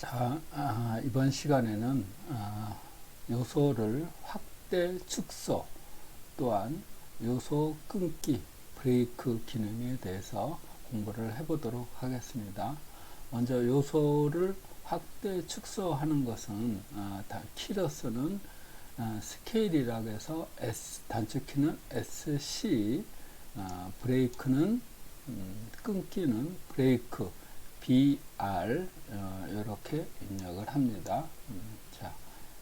자, 아, 이번 시간에는 아, 요소를 확대 축소 또한 요소 끊기 브레이크 기능에 대해서 공부를 해보도록 하겠습니다. 먼저 요소를 확대 축소하는 것은 아, 다 키로서는 아, 스케일이라고 해서 S 단축키는 SC 아, 브레이크는 음, 끊기는 브레이크 BR 어, 이렇게 입력을 합니다. 음, 자,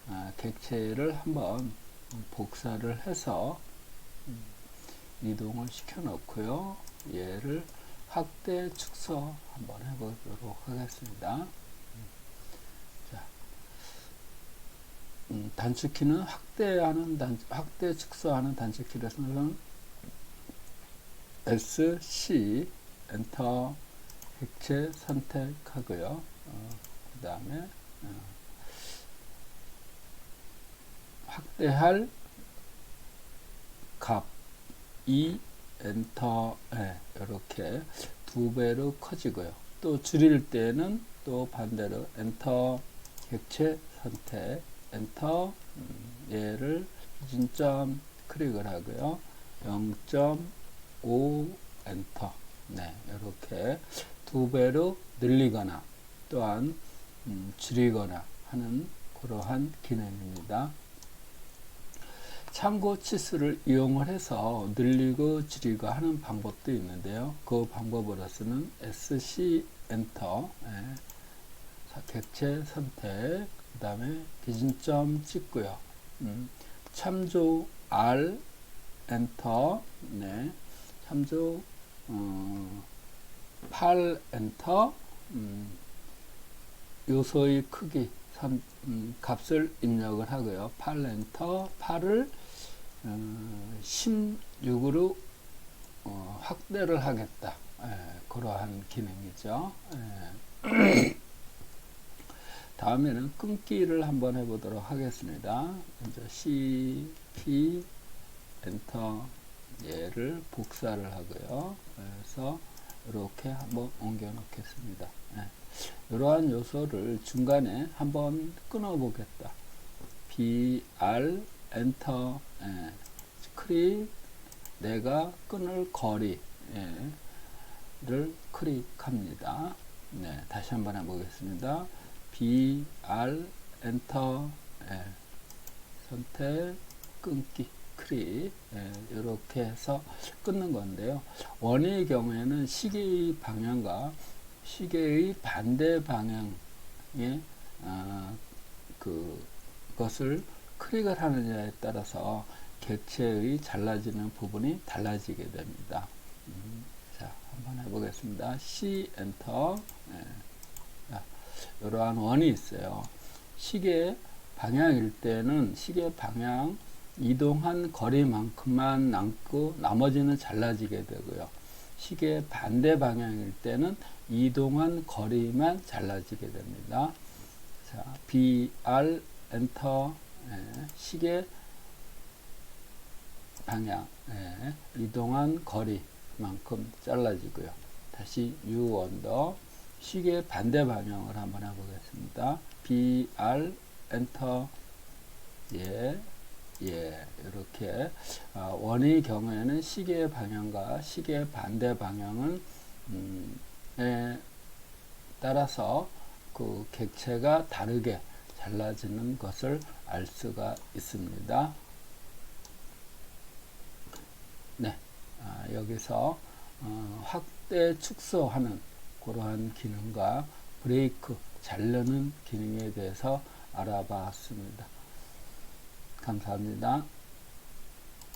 아, 객체를 한번 복사를 해서 음, 이동을 시켜 놓고요. 얘를 확대 축소 한번 해보도록 하겠습니다. 음, 단축키는 확대하는 단, 확대 축소하는 단축키로서는 S, C, 엔터 객체 선택하고요. 어, 그 다음에 어, 확대할 값2 엔터에 이렇게 두 배로 커지고요. 또 줄일 때는 또 반대로 엔터 객체 선택 엔터 음, 얘를 기준점 클릭을 하고요. 0.5 엔터 네 이렇게 두 배로 늘리거나 또한 음, 줄이거나 하는 그러한 기능입니다. 참고 치수를 이용을 해서 늘리고 줄이고 하는 방법도 있는데요. 그 방법으로서는 SC 엔터 예, 객체 선택 그 다음에 기준점 찍고요. 음, 참조 R 엔터 네, 참조 어, 8 엔터 음, 요소의 크기 3, 음, 값을 입력을 하고요. 8 엔터 8을 어, 16으로 어, 확대를 하겠다. 예, 그러한 기능이죠. 예. 다음에는 끊기를 한번 해보도록 하겠습니다. 먼저 C, P, 엔터 얘를 복사를 하고요. 그래서 이렇게 한번 옮겨 놓겠습니다. 예. 이러한 요소를 중간에 한번 끊어 보겠다. B, R, 엔터, 예. 클릭, 내가 끊을 거리를 클릭합니다. 네, 다시 한번 해보겠습니다. B, R, 엔터, 예. 선택, 끊기. 클릭 예, 이렇게 해서 끊는 건데요. 원의 경우에는 시계의 방향과 시계의 반대 방향에 아, 그 것을 클릭을 하느냐에 따라서 객체의 잘라지는 부분이 달라지게 됩니다. 음, 자, 한번 해보겠습니다. C 엔터. 예. 자, 이러한 원이 있어요. 시계 방향일 때는 시계 방향 이동한 거리만큼만 남고 나머지는 잘라지게 되고요. 시계 반대 방향일 때는 이동한 거리만 잘라지게 됩니다. 자, BR 엔터 예, 시계 방향 예, 이동한 거리만큼 잘라지고요. 다시 U 언더 시계 반대 방향을 한번 해보겠습니다. BR 엔터 예 예, 이렇게 어, 원의 경우에는 시계 방향과 시계 반대 방향은 음, 에 따라서 그 객체가 다르게 잘라지는 것을 알 수가 있습니다. 네, 아, 여기서 어, 확대 축소하는 그러한 기능과 브레이크 자르는 기능에 대해서 알아봤습니다. 감사합니다.